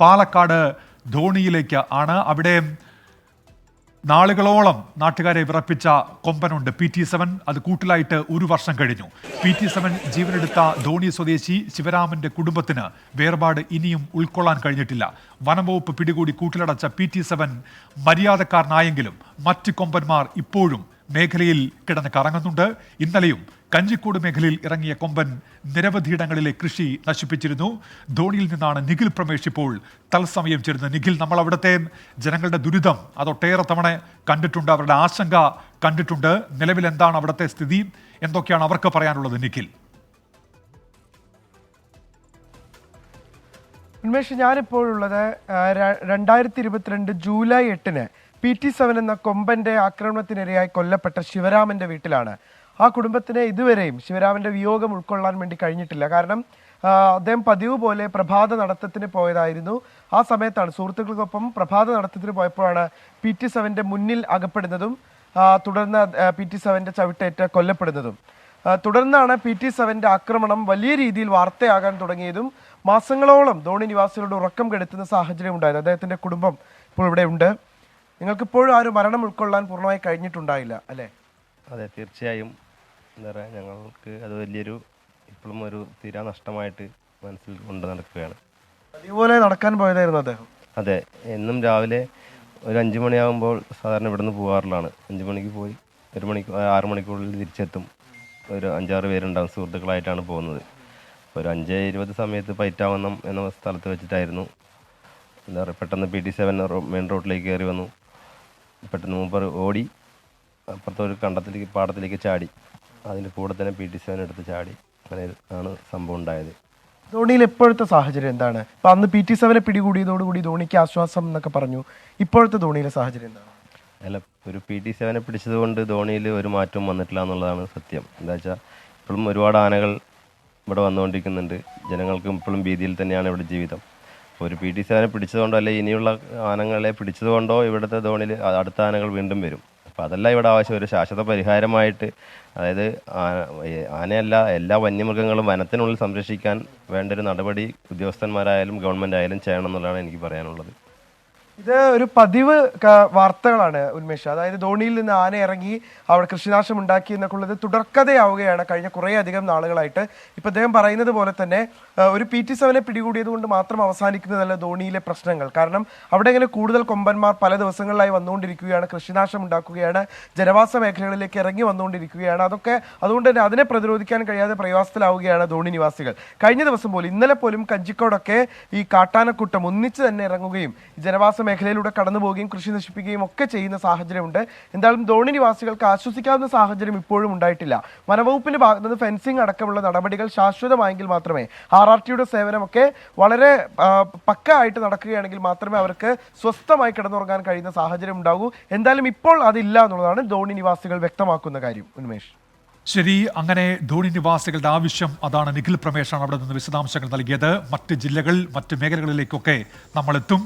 പാലക്കാട് ധോണിയിലേക്ക് ആണ്. അവിടെ നാളുകളോളം നാട്ടുകാരെ വിറപ്പിച്ച കൊമ്പനുണ്ട് പി ടി സെവൻ. അത് കൂട്ടിലായിട്ട് ഒരു വർഷം കഴിഞ്ഞു. പി ടി സെവൻ ജീവനെടുത്ത ധോണി സ്വദേശി ശിവരാമന്റെ കുടുംബത്തിന് വേർപാട് ഇനിയും ഉൾക്കൊള്ളാൻ കഴിഞ്ഞിട്ടില്ല. വനംവകുപ്പ് പിടികൂടി കൂട്ടിലടച്ച പി ടി സെവൻ മര്യാദക്കാരനായെങ്കിലും മറ്റ് കൊമ്പന്മാർ ഇപ്പോഴും മേഖലയിൽ കിടന്ന് കറങ്ങുന്നുണ്ട്. ഇന്നലെയും കഞ്ചിക്കോട് മേഖലയിൽ ഇറങ്ങിയ കൊമ്പൻ നിരവധിയിടങ്ങളിലെ കൃഷി നശിപ്പിച്ചിരുന്നു. ധോണിയിൽ നിന്നാണ് നിഖിൽ പ്രമേഷ് ഇപ്പോൾ തത്സമയം ചേരുന്നത്. നിഖിൽ നമ്മൾ അവിടുത്തെ ജനങ്ങളുടെ ദുരിതം അതൊട്ടേറെ തവണ കണ്ടിട്ടുണ്ട്. അവരുടെ ആശങ്ക കണ്ടിട്ടുണ്ട്. നിലവിൽ എന്താണ് അവിടുത്തെ സ്ഥിതി? എന്തൊക്കെയാണ് അവർക്ക് പറയാനുള്ളത് നിഖിൽ? ഉന്മേഷ് ഞാനിപ്പോഴുള്ളത് രണ്ടായിരത്തി ഇരുപത്തിരണ്ട് ജൂലൈ എട്ടിന് പി ടി സെവൻ എന്ന കൊമ്പന്റെ ആക്രമണത്തിനിരയായി കൊല്ലപ്പെട്ട ശിവരാമന്റെ വീട്ടിലാണ്. ആ കുടുംബത്തിന് ഇതുവരെയും ശിവരാമന്റെ വിയോഗം ഉൾക്കൊള്ളാൻ വേണ്ടി കഴിഞ്ഞിട്ടില്ല. കാരണം അദ്ദേഹം പതിവ് പോലെ പ്രഭാത നടത്തത്തിന് പോയതായിരുന്നു. ആ സമയത്താണ് സുഹൃത്തുക്കൾക്കൊപ്പം പ്രഭാത നടത്തത്തിന് പോയപ്പോഴാണ് പി ടി സെവന്റെ മുന്നിൽ അകപ്പെടുന്നതും തുടർന്ന് പി ടി സെവന്റെ ചവിട്ടേറ്റ് കൊല്ലപ്പെടുന്നതും. തുടർന്നാണ് പി ടി സെവന്റെ ആക്രമണം വലിയ രീതിയിൽ വാർത്തയാകാൻ തുടങ്ങിയതും മാസങ്ങളോളം ധോണി നിവാസികളുടെ ഉറക്കം കെടുത്തുന്ന സാഹചര്യം ഉണ്ടായത് അദ്ദേഹത്തിന്റെ കുടുംബം ഇപ്പോൾ ഇവിടെ ഉണ്ട്. നിങ്ങൾക്കിപ്പോഴും ആ ഒരു മരണം ഉൾക്കൊള്ളാൻ പൂർണമായി കഴിഞ്ഞിട്ടുണ്ടായില്ല അല്ലേ? അതെ തീർച്ചയായും. എന്താ പറയുക ഞങ്ങൾക്ക് അത് വലിയൊരു ഇപ്പോഴും ഒരു തീരാ നഷ്ടമായിട്ട് മനസ്സിൽ കൊണ്ട് നടക്കുകയാണ്. അതേപോലെ നടക്കാൻ പോയതായിരുന്നു അദ്ദേഹം? അതെ എന്നും രാവിലെ ഒരു അഞ്ച് മണിയാകുമ്പോൾ സാധാരണ ഇവിടുന്ന് പോകാറുള്ളതാണ് അഞ്ച് മണിക്ക് പോയി ഒരു മണിക്ക് ആറ് മണിക്കൂറിൽ തിരിച്ചെത്തും. ഒരു അഞ്ചാറ് പേരുണ്ടാകും സുഹൃത്തുക്കളായിട്ടാണ് പോകുന്നത്. ഒരു അഞ്ച് ഇരുപത് സമയത്ത് പൈറ്റാവണം എന്ന സ്ഥലത്ത് വെച്ചിട്ടായിരുന്നു. എന്താ പറയുക പെട്ടെന്ന് പി ടി സെവൻ മെയിൻ റോഡിലേക്ക് കയറി വന്നു. പെട്ടെന്ന് മൂപ്പർ ഓടി അപ്പുറത്തെ ഒരു കണ്ടത്തിലേക്ക് പാടത്തിലേക്ക് ചാടി. അതിന്റെ കൂടെ തന്നെ പി ടി സെവൻ എടുത്ത് ചാടി. അങ്ങനെ ആണ് സംഭവം ഉണ്ടായത്. ധോണിയിൽ ഇപ്പോഴത്തെ സാഹചര്യം എന്താണ്? ഇപ്പൊ അന്ന് പി ടി സെവനെ പിടികൂടിയതോടുകൂടി ധോണിക്ക് ആശ്വാസം എന്നൊക്കെ പറഞ്ഞു. ഇപ്പോഴത്തെ ധോണിയിലെ സാഹചര്യം എന്താണ്? അല്ല ഒരു പി ടി സെവനെ പിടിച്ചത് കൊണ്ട് ധോണിയിൽ ഒരു മാറ്റവും വന്നിട്ടില്ല എന്നുള്ളതാണ് സത്യം. എന്താ വെച്ചാൽ ഇപ്പോഴും ഒരുപാട് ആനകൾ ഇവിടെ വന്നുകൊണ്ടിരിക്കുന്നുണ്ട്. ജനങ്ങൾക്കും ഇപ്പോഴും ഭീതിയിൽ തന്നെയാണ് ഇവിടെ ജീവിതം. അപ്പോൾ ഒരു പി ടി സെവനെ പിടിച്ചതുകൊണ്ടോ അല്ലെങ്കിൽ ഇനിയുള്ള ആനകളെ പിടിച്ചതുകൊണ്ടോ ഇവിടുത്തെ ധോണിയിൽ അടുത്ത ആനകൾ വീണ്ടും വരും. അപ്പോൾ അതല്ല ഇവിടെ ആവശ്യം. ഒരു ശാശ്വത പരിഹാരമായിട്ട് അതായത് ആനയല്ല എല്ലാ വന്യമൃഗങ്ങളും വനത്തിനുള്ളിൽ സംരക്ഷിക്കാൻ വേണ്ട ഒരു നടപടി ഉദ്യോഗസ്ഥന്മാരായാലും ഗവൺമെന്റ് ആയാലും ചെയ്യണം എന്നുള്ളതാണ് എനിക്ക് പറയാനുള്ളത്. ഇത് ഒരു പതിവ് വാർത്തകളാണ് ഉന്മേഷ്. അതായത് ധോണിയിൽ നിന്ന് ആന ഇറങ്ങി അവിടെ കൃഷിനാശം ഉണ്ടാക്കി എന്നൊക്കെ ഉള്ളത് തുടർക്കഥയാവുകയാണ് കഴിഞ്ഞ കുറേ അധികം നാളുകളായിട്ട്. ഇപ്പൊ അദ്ദേഹം പറയുന്നത് പോലെ തന്നെ ഒരു പി ടി സെവനെ പിടികൂടിയത് കൊണ്ട് മാത്രം അവസാനിക്കുന്നതല്ല ധോണിയിലെ പ്രശ്നങ്ങൾ. കാരണം അവിടെ ഇങ്ങനെ കൂടുതൽ കൊമ്പന്മാർ പല ദിവസങ്ങളിലായി വന്നുകൊണ്ടിരിക്കുകയാണ് കൃഷിനാശം ഉണ്ടാക്കുകയാണ് ജനവാസ മേഖലകളിലേക്ക് ഇറങ്ങി വന്നുകൊണ്ടിരിക്കുകയാണ്. അതൊക്കെ അതുകൊണ്ട് തന്നെ അതിനെ പ്രതിരോധിക്കാൻ കഴിയാതെ പ്രയാസത്തിലാവുകയാണ് ധോണി നിവാസികൾ. കഴിഞ്ഞ ദിവസം പോലും ഇന്നലെ പോലും കഞ്ചിക്കോടൊക്കെ ഈ കാട്ടാനക്കൂട്ടം ഒന്നിച്ച് തന്നെ ഇറങ്ങുകയും ജനവാസ മേഖലയിലൂടെ കടന്നു പോവുകയും കൃഷി നശിപ്പിക്കുകയും ഒക്കെ ചെയ്യുന്ന സാഹചര്യമുണ്ട്. എന്തായാലും ധോണി നിവാസികൾക്ക് ആശ്വസിക്കാവുന്ന സാഹചര്യം ഇപ്പോഴും ഉണ്ടായിട്ടില്ല. വനവകുപ്പിന്റെ ഭാഗത്ത് നിന്ന് ഫെൻസിംഗ് അടക്കമുള്ള നടപടികൾ ശാശ്വതമായെങ്കിൽ മാത്രമേ ആർ ആർ ടിയുടെ സേവനമൊക്കെ വളരെ പക്ക ആയിട്ട് നടക്കുകയാണെങ്കിൽ മാത്രമേ അവർക്ക് സ്വസ്ഥമായി കിടന്നുറങ്ങാൻ കഴിയുന്ന സാഹചര്യം ഉണ്ടാകൂ. എന്തായാലും ഇപ്പോൾ അതില്ല എന്നുള്ളതാണ് ധോണി നിവാസികൾ വ്യക്തമാക്കുന്ന കാര്യം. ഉന്മേഷ്. ശരി അങ്ങനെ ധോണി നിവാസികളുടെ ആവശ്യം അതാണ് നിഖിൽ പ്രമേഷാണ് അവിടെ നിന്ന് വിശദാംശങ്ങൾ നൽകിയത്. മറ്റ് ജില്ലകൾ മറ്റ് മേഖലകളിലേക്കൊക്കെ നമ്മൾ എത്തും